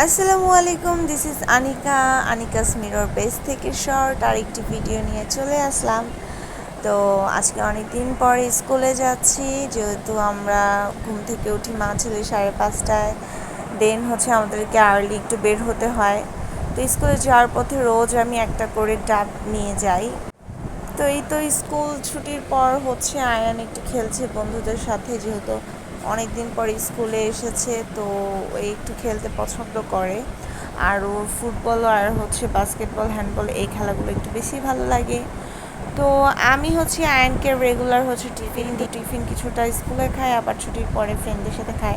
আসসালামু আলাইকুম this is Anika Anika's mirror base থেকে শর্ট আর একটি ভিডিও নিয়ে চলে আসলাম। তো আজকে অনেক দিন পরে স্কুলে যাচ্ছি, যেহেতু আমরা ঘুম থেকে উঠি মা ছেলে সাড়ে পাঁচটায়। দেন হচ্ছে আমাদেরকে আর্লি একটু বের হতে হয়। তো স্কুলে যাওয়ার পথে রোজ আমি একটা করে ডাব নিয়ে যাই। তো এই তো স্কুল ছুটির পর হচ্ছে আয়ান একটু খেলছে বন্ধুদের সাথে, যেহেতু অনেক দিন পর স্কুলে এসেছে, তো একটু খেলতে পছন্দ করে। আর ওর ফুটবল আর হচ্ছে বাস্কেটবল হ্যান্ডবল এই খেলাগুলো একটু বেশি ভালো লাগে। তো আমি হচ্ছে আয়নকে রেগুলার হচ্ছে টিফিন টিফিন কিছুটা স্কুলে খাই, আবার ছুটির পরে ফ্রেন্ডদের সাথে খাই।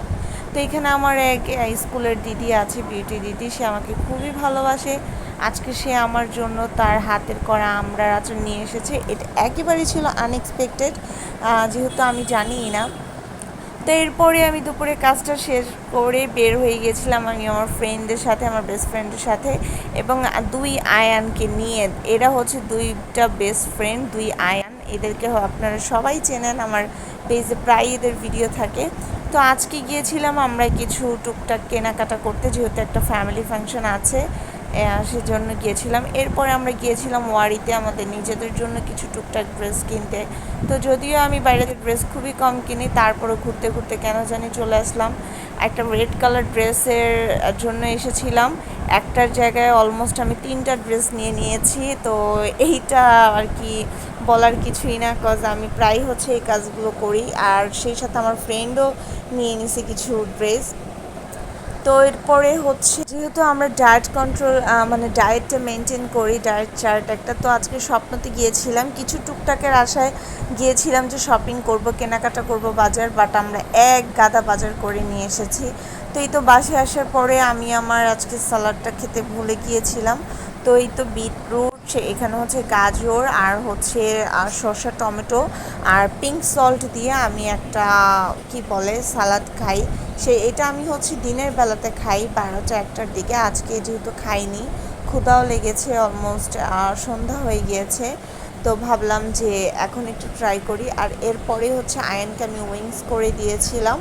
তো এখানে আমার এক স্কুলের দিদি আছে বিউটি দিদি, সে আমাকে খুবই ভালোবাসে। আজকে সে আমার জন্য তার হাতের করা আমড়ার আচার নিয়ে এসেছে। এটা একেবারেই ছিল আনএক্সপেক্টেড যেহেতু আমি জানিই না। তো এরপরে আমি দুপুরে কাজটা শেষ করে বের হয়ে গেছিলাম আমি আমার ফ্রেন্ডদের সাথে, আমার বেস্ট ফ্রেন্ডের সাথে এবং দুই আয়ানকে নিয়ে। এরা হচ্ছে দুইটা বেস্ট ফ্রেন্ড দুই আয়ান। এদেরকে আপনারা সবাই চেনেন, আমার পেজে প্রায় এদের ভিডিও থাকে। তো আজকে গিয়েছিলাম আমরা কিছু টুকটাক কেনাকাটা করতে, যেহেতু একটা ফ্যামিলি ফাংশন আছে। সেজন্য গিয়েছিলাম। এরপরে আমরা গিয়েছিলাম ওয়ারিতে আমাদের নিজেদের জন্য কিছু টুকটাক ড্রেস কিনতে। তো যদিও আমি বাইরে ড্রেস খুবই কম কিনি তারপরে ঘুরতে ঘুরতে কেন জানি চলে আসলাম। একটা রেড কালার ড্রেসের জন্য এসেছিলাম। একটার জায়গায় অলমোস্ট আমি তিনটা ড্রেস নিয়ে নিয়েছি। তো এইটা আর কি বলার কিছুই না কজ আমি প্রায় হচ্ছে এই কাজগুলো করি। আর সেই সাথে আমার ফ্রেন্ডও নিয়ে নিছে কিছু ড্রেস। তো এরপরে হচ্ছে যেহেতু আমরা ডায়েট কন্ট্রোল মানে ডায়েটটা মেনটেন করি ডায়েট চার্ট একটা, তো আজকে স্বপ্নতে গিয়েছিলাম, কিছু টুকটাকের আশায় গিয়েছিলাম যে শপিং করব, কেনাকাটা করব বাজার বাট আমরা এক গাদা বাজার করে নিয়ে এসেছি। তো এই তো বাসে আসার পরে আমি আমার আজকে স্যালাডটা খেতে ভুলে গিয়েছিলাম। তো এই তো বিটরুট এখানে হচ্ছে গাজর আর হচ্ছে শসা টমেটো আর পিঙ্ক সল্ট দিয়ে আমি একটা, কি বলে, সালাদ খাই। সে, এটা আমি হচ্ছে দিনের বেলাতে খাই বারোটা একটার দিকে। আজকে যেহেতু খাইনি ক্ষুদাও লেগেছে অলমোস্ট সন্ধ্যা হয়ে গিয়েছে। তো ভাবলাম যে এখন একটু ট্রাই করি। আর এরপরে হচ্ছে আয়নকে আমি উইংস করে দিয়েছিলাম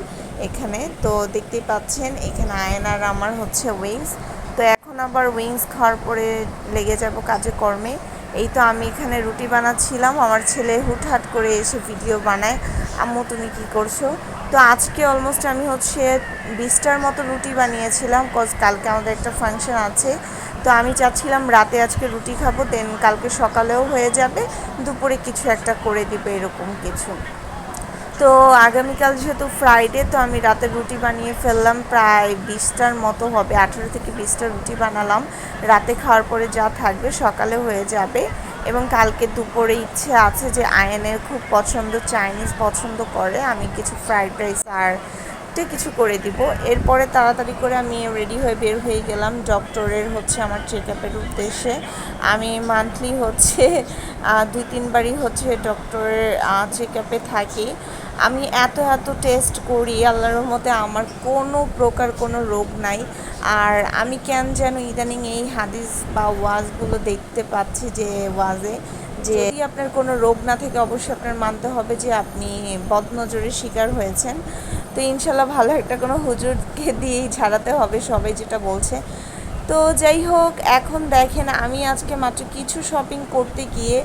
এখানে। তো দেখতেই পাচ্ছেন, এখানে আয়ন আর আমার হচ্ছে উইংস আবার উইংস খাওয়ার পরে লেগে যাব কাজে কর্মে। এই তো আমি এখানে রুটি বানাচ্ছিলাম, আমার ছেলে হুটহাট করে এসে ভিডিও বানায়, আম্মু, তুমি কি করছ? তো আজকে অলমোস্ট আমি হচ্ছে বিশটার মতো রুটি বানিয়েছিলাম কজ কালকে আমাদের একটা ফাংশন আছে। তো আমি চাচ্ছিলাম রাতে আজকে রুটি খাব দেন কালকে সকালেও হয়ে যাবে, দুপুরে কিছু একটা করে দিবে এরকম কিছু। তো আগামীকাল যেহেতু ফ্রাইডে তো আমি রাতে রুটি বানিয়ে ফেললাম। প্রায় বিশটার মতো হবে, আঠেরো থেকে বিশটা রুটি বানালাম। রাতে খাওয়ার পরে যা থাকবে সকালে হয়ে যাবে। এবং কালকে দুপুরে ইচ্ছে আছে যে আয়নের খুব পছন্দ চাইনিজ পছন্দ করে। আমি কিছু ফ্রাইড রাইস আর কিছু করে দিব। এরপরে তাড়াতাড়ি করে আমি রেডি হয়ে বের হয়ে গেলাম ডক্টরের হচ্ছে আমার চেক আপের উদ্দেশ্যে। আমি মান্থলি হচ্ছে দুই তিনবারই হচ্ছে ডক্টরের চেক আপে থাকি। আমি এত এত টেস্ট করি, আল্লাহর মতে আমার কোনো প্রকার কোনো রোগ নাই। আর আমি কেন যেন ইদানিং এই হাদিস বা ওয়াজগুলো দেখতে পাচ্ছি যে ওয়াজে, যে যদি আপনার কোনো রোগ না থেকে, অবশ্যই আপনার মানতে হবে যে আপনি বদনজরের শিকার হয়েছেন। তো ইনশাল্লাহ ভালো একটা কোনো হুজুরকে দিয়েই ছাড়াতে হবে, সবাই যেটা বলছে। তো যাই হোক, এখন দেখেন আমি আজকে মাত্র কিছু শপিং করতে গিয়ে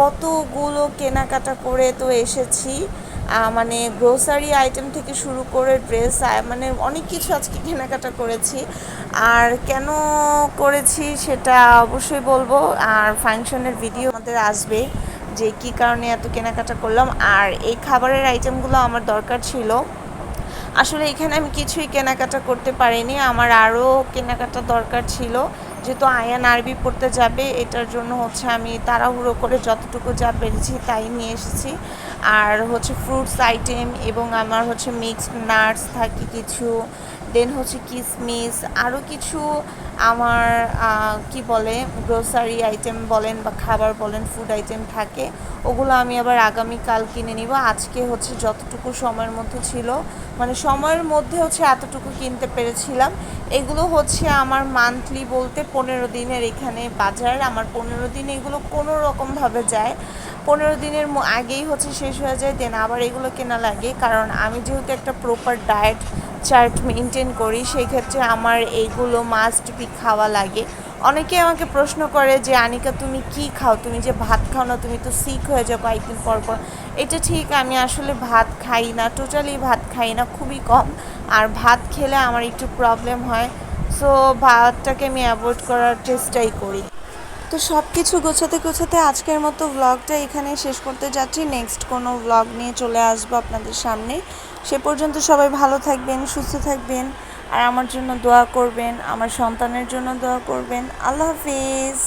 কতগুলো কেনাকাটা করে তো এসেছি। মানে গ্রোসারি আইটেম থেকে শুরু করে ড্রেস মানে অনেক কিছু আজকে কেনাকাটা করেছি। আর কেন করেছি সেটা অবশ্যই বলব। আর ফাংশনের ভিডিও আমাদের আসবে, যে কি কারণে এত কেনাকাটা করলাম। আর এই খাবারের আইটেমগুলো আমার দরকার ছিল। আসলে এখানে আমি কিছুই কেনাকাটা করতে পারিনি। আমার আরও কেনাকাটা দরকার ছিল। যেহেতু আয়ান আরবি পড়তে যাবে, এটার জন্য হচ্ছে আমি তাড়াহুড়ো করে যতটুকু যা পেরেছি তাই নিয়ে এসেছি। আর হচ্ছে ফ্রুটস আইটেম এবং আমার হচ্ছে মিক্সড নাটস থাকে কিছু দেন হচ্ছে কিসমিস আরও কিছু আমার কি বলে গ্রোসারি আইটেম বলেন বা খাবার বলেন ফুড আইটেম থাকে, ওগুলো আমি আবার আগামীকাল কিনে নিব। আজকে হচ্ছে যতটুকু সময়ের মধ্যে ছিল মানে সময়ের মধ্যে হচ্ছে এতটুকু কিনতে পেরেছিলাম। এগুলো হচ্ছে আমার মান্থলি বলতে পনেরো দিনের এখানে বাজার। আমার পনেরো দিন এগুলো কোনো রকমভাবে যায়। পনেরো দিনের আগেই হচ্ছে শেষ হয়ে যায় দেন আবার এগুলো কেনা লাগে। কারণ আমি যেহেতু একটা প্রপার ডায়েট চার্ট মেনটেন করি, সেই ক্ষেত্রে আমার এইগুলো মাস্ট বি খাওয়া লাগে। অনেকে আমাকে প্রশ্ন করে যে, আনিকা, তুমি কি খাও? তুমি যে ভাত খাও না, তুমি তো সিক হয়ে যাও কয়েকদিন পর পর। এটা ঠিক, আমি আসলে ভাত খাই না টোটালি ভাত খাই না, খুবই কম। আর ভাত খেলে আমার একটু প্রবলেম হয়। সো ভাতটাকে আমি অ্যাভয়েড করার চেষ্টাই করি। তো সব কিছু গোছাতে গোছাতে আজকের মতো ব্লগটা এখানে শেষ করতে যাচ্ছি। নেক্সট কোনো ব্লগ নিয়ে চলে আসব আপনাদের সামনে। সে পর্যন্ত সবাই ভালো থাকবেন, সুস্থ থাকবেন, আর আমার জন্য দোয়া করবেন, আমার সন্তানের জন্য দোয়া করবেন। আল্লাহ হাফিজ।